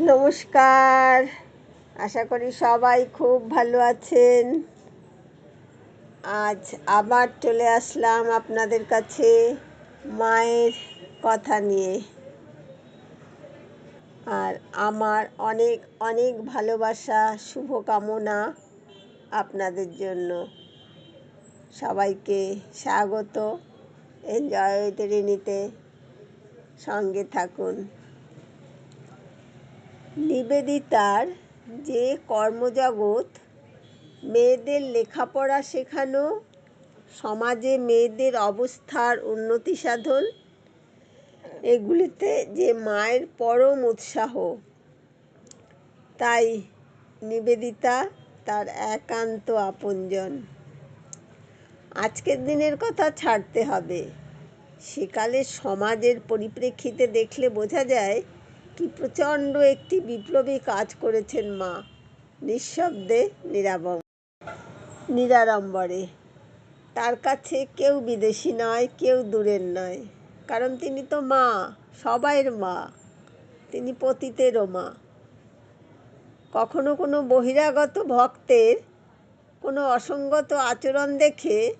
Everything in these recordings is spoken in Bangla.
নমস্কার। আশা করি সবাই খুব ভালো আছেন। আজ আবার চলে আসলাম আপনাদের কাছে মায়ের কথা নিয়ে। আর আমার অনেক অনেক ভালোবাসা, শুভকামনা আপনাদের জন্য। সবাইকে স্বাগত। এনজয় নিতে সঙ্গে থাকুন। নিবেদিতার যে কর্মজগৎ, মেয়েদের লেখাপড়া শেখানো, সমাজে মেয়েদের অবস্থার উন্নতি সাধন, এগুলিতে যে মায়ের পরম উৎসাহ, তাই নিবেদিতা তার একান্ত আপনজন। আজকের দিনের কথা ছাড়তে হবে। সেকালের সমাজের পরিপ্রেক্ষিতে দেখলে বোঝা যায় কি প্রচণ্ড, একটি বিপ্লবী কাজ করেছেন মা। নিঃশব্দে নিরাবম, নিরাড়ম্বরে। তার কাছে কেউ বিদেশি নয়, কেউ দূরের নয়। কারণ তিনি তো মা, সবাইয়ের মা। তিনি পতিতেরও মা। কখনো কোনো বহিরাগত ভক্তের কোনো অসঙ্গত আচরণ দেখে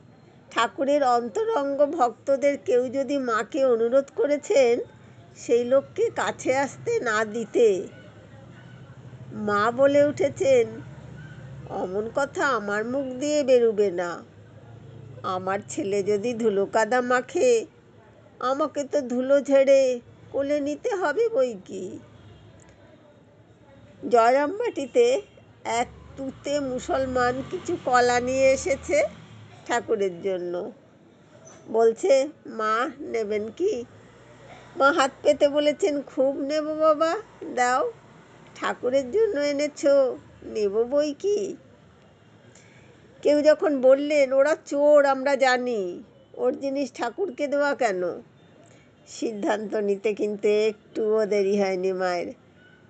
ঠাকুরের অন্তরঙ্গ ভক্তদের কেউ যদি মাকে অনুরোধ করেছেন সেই লোককে কাছে আসতে না দিতে। মা বলে উঠেছেন, অমন কথা আমার মুখ দিয়ে বেরুবে না। আমার ছেলে যদি ধুলো কাদা মাখে, আমাকে তো ধুলো ঝেড়ে কোলে নিতে হবে বই কি? জয়রামবাটিতে এক তুতে মুসলমান কিছু কলা নিয়ে এসেছে ঠাকুরের জন্য। বলছে, মা, নেবেন কি? মা হাত পেতে বলেছেন, খুব নেব বাবা, দাও। ঠাকুরের জন্য এনেছো, নেব বই কি? কেউ যখন বললেন, ওরা চোর, আমরা জানি। ওর জিনিস ঠাকুরকে দেওয়া কেন? সিদ্ধান্ত নিতে কিন্তু একটুও দেরি হয়নি মায়ের।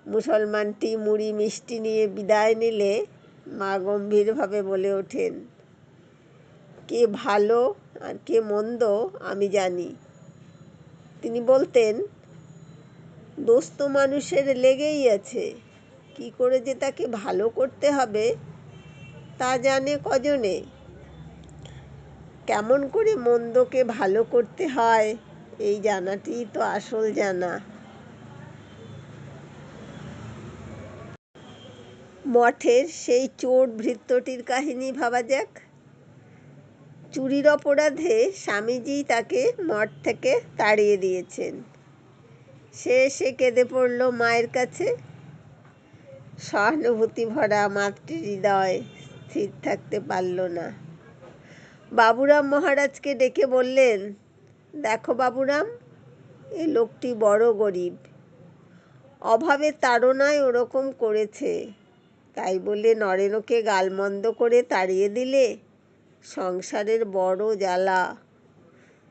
মুসলমানটি মুড়ি মিষ্টি নিয়ে বিদায় নিলে মা গম্ভীরভাবে বলে ওঠেন, কে ভালো আর কে মন্দ, আমি জানি। তিনি বলতেন দোষ তো মানুষের লেগেই আছে। কি করে যে তাকে ভালো করতে হবে, তা জানে কজনে? কেমন করে মন্দকে ভালো করতে হয়, এই জানাটি তো আসল জানা। মঠের সেই চোর ভৃত্যটির কাহিনী ভাবা যাক। চুরির অপরাধে স্বামীজি তাকে মঠ থেকে তাড়িয়ে দিয়েছেন। সে এসে কেঁদে পড়ল মায়ের কাছে। সহানুভূতি ভরা মাতৃ হৃদয় স্থির থাকতে পারল না। বাবুরাম মহারাজকে ডেকে বললেন, দেখো বাবুরাম, এ লোকটি বড় গরিব। অভাবে তাড়নায় ওরকম করেছে। তাই বলে নরেনকে গালমন্দ করে তাড়িয়ে দিলে সংসারের বড় জ্বালা।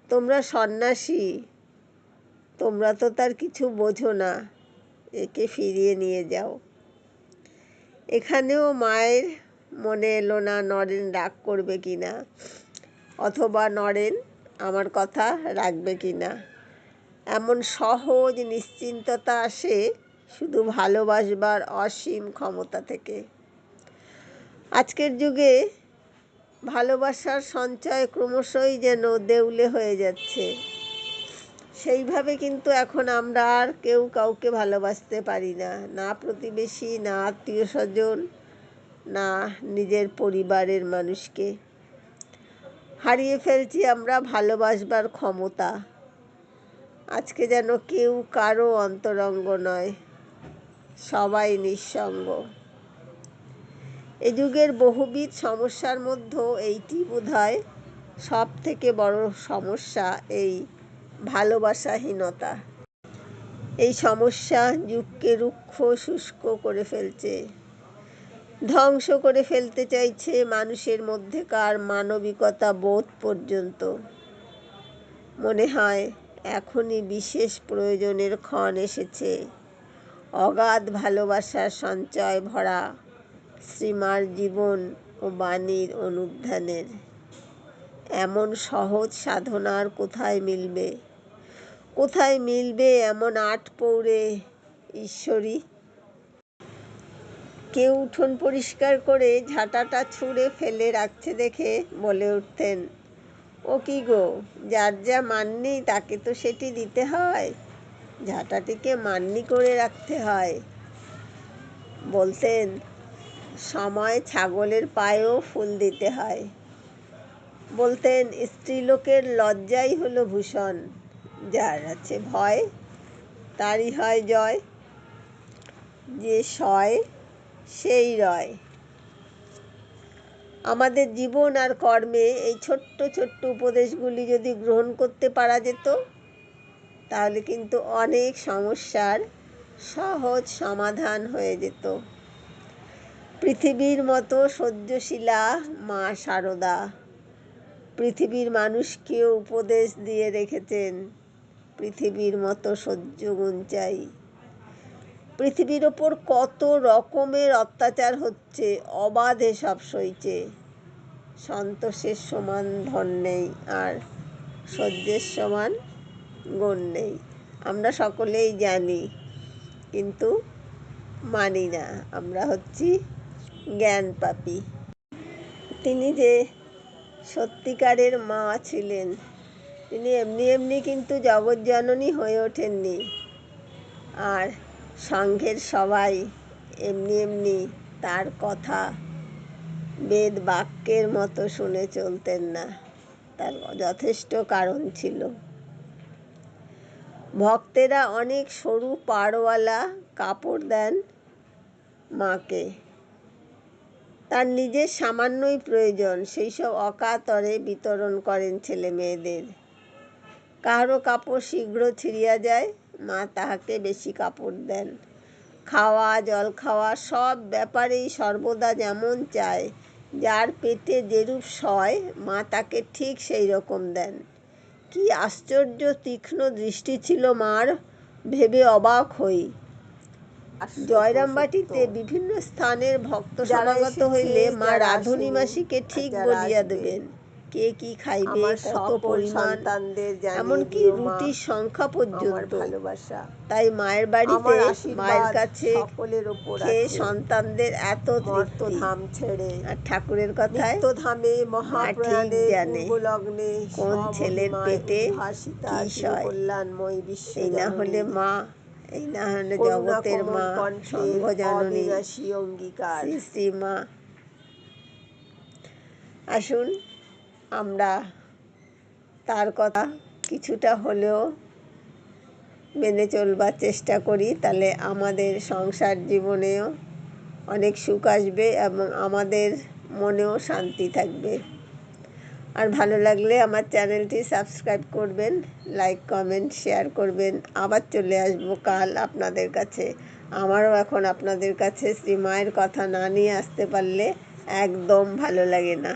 তোমরা সন্ন্যাসী, তোমরা তো তার কিছু বোঝো না, একে ফিরিয়ে নিয়ে যাও। এখানেও মায়ের মনে এলো না নরেন রাগ করবে কি না, অথবা নরেন আমার কথা রাখবে কি না। এমন সহজ নিশ্চিন্ততা আসে শুধু ভালোবাসবার অসীম ক্ষমতা থেকে। আজকের যুগে ভালোবাসার সঞ্চয় ক্রমশই যেন দেউলে হয়ে যাচ্ছে। সেইভাবে কিন্তু এখন আমরা আর কেউ কাউকে ভালোবাসতে পারি না। না প্রতিবেশী, না আত্মীয় স্বজন না নিজের পরিবারের মানুষকে। হারিয়ে ফেলছি আমরা ভালোবাসবার ক্ষমতা। আজকে যেন কেউ কারও অন্তরঙ্গ নয়, সবাই নিঃসঙ্গ। এ যুগের বহুবিধ সমস্যার মধ্যেও এইটি বোধ হয় সব থেকে বড় সমস্যা, এই ভালোবাসাহীনতা। এই সমস্যা যুগকে রুক্ষ, শুষ্ক করে ফেলছে। ধ্বংস করে ফেলতে চাইছে মানুষের মধ্যেকার মানবিকতা বোধ পর্যন্ত। মনে হয় এখনই বিশেষ প্রয়োজনের ক্ষণ এসেছে। অগাধ ভালোবাসার সঞ্চয় ভরা শ্রীমার জীবন ও বাণীর অনুধ্যানের। এমন সহজ সাধনার কোথায় মিলবে? কোথায় মিলবে এমন আট পৌরে, ঈশ্বরী? কেউ উঠোন পরিষ্কার করে ঝাঁটাটা ছুঁড়ে ফেলে রাখছে দেখে বলে উঠতেন, ও কি গো, যার যা মাননি তাকে তো সেটি দিতে হয়, ঝাঁটাটিকে মান্নি করে রাখতে হয়। বলতেন সময় ছাগলের পায়েও ফুল দিতে হয়। বলতেন, স্ত্রীলোকের লজ্জাই হলো ভূষণ। যার আছে ভয়, তারই হয় জয়। যে সয়, সেই রয়। আমাদের জীবন আর কর্মে এই ছোট্ট ছোট্ট উপদেশগুলি যদি গ্রহণ করতে পারা যেত, তাহলে কিন্তু অনেক সমস্যার সহজ সমাধান হয়ে যেত। পৃথিবীর মতো সহ্যশীলা মা সারদা। পৃথিবীর মানুষকেও উপদেশ দিয়ে রেখেছেন, পৃথিবীর মতো সহ্য গুণ চাই। পৃথিবীর ওপর কত রকমের অত্যাচার হচ্ছে, অবাধে সব সইছে। সন্তোষের সমান ধন নেই আর সহ্যের সমান গুণ নেই। আমরা সকলেই জানি, কিন্তু মানি না। আমরা হচ্ছি জ্ঞান পাপী। তিনি যে সত্যিকারের মা ছিলেন, তিনি এমনি এমনি কিন্তু জগজ্জননী হয়ে ওঠেননি। আর সংঘের সবাই এমনি এমনি তার কথা বেদ বাক্যের মতো শুনে চলতেন না। তার যথেষ্ট কারণ ছিল। ভক্তেরা অনেক সরু পাড়ওয়ালা কাপড় দেন মাকে। তার নিজের সামান্যই প্রয়োজন। সেই সব অকাতরে বিতরণ করেন ছেলে মেয়েদের কারও কাপড় শীঘ্র ছিঁড়িয়া যায়, মা তাহাকে বেশি কাপড় দেন। খাওয়া, জল খাওয়া সব ব্যাপারেই সর্বদা যেমন চায়, যার পেটে যেরূপ সয়, মা তাকে ঠিক সেই রকম দেন। কি আশ্চর্য তীক্ষ্ণ দৃষ্টি ছিল মার, ভেবে অবাক হই। জয়রামবাটিতে বিভিন্ন স্থানের ভক্ত সমাগত হইলে মা রাধুনী মাসিকে ঠিক বলিয়া দেবেন। কে কি খাইবে কত পরিমাণ এমনকি রুটির সংখ্যা পর্যন্ত। ভালোবাসা। তাই মায়ের বাড়িতে মায়ের কাছে খেয়ে সন্তানদের এত তৃপ্তি। ধাম ছেড়ে। আর ঠাকুরের কথায় তো ধামে মহাপ্রাণে লগ্নে কোন ছেলের পেটে কি সয়। কল্যাণময় বিশ্ব এই না হলে মা এই না হলে জগতের মা সর্বজননী অঙ্গীকার শ্রী শ্রী মা আসুন আমরা তার কথা কিছুটা হলেও মেনে চলবার চেষ্টা করি। তাহলে আমাদের সংসার জীবনেও অনেক সুখ আসবে এবং আমাদের মনেও শান্তি থাকবে। আর ভালো লাগলে আমার চ্যানেলটি সাবস্ক্রাইব করবেন, লাইক, কমেন্ট, শেয়ার করবেন। আবার চলে আসব কাল আপনাদের কাছে। আমারও এখন আপনাদের কাছে শ্রী মায়ের কথা না নিয়ে আসতে পারলে একদম ভালো লাগে না।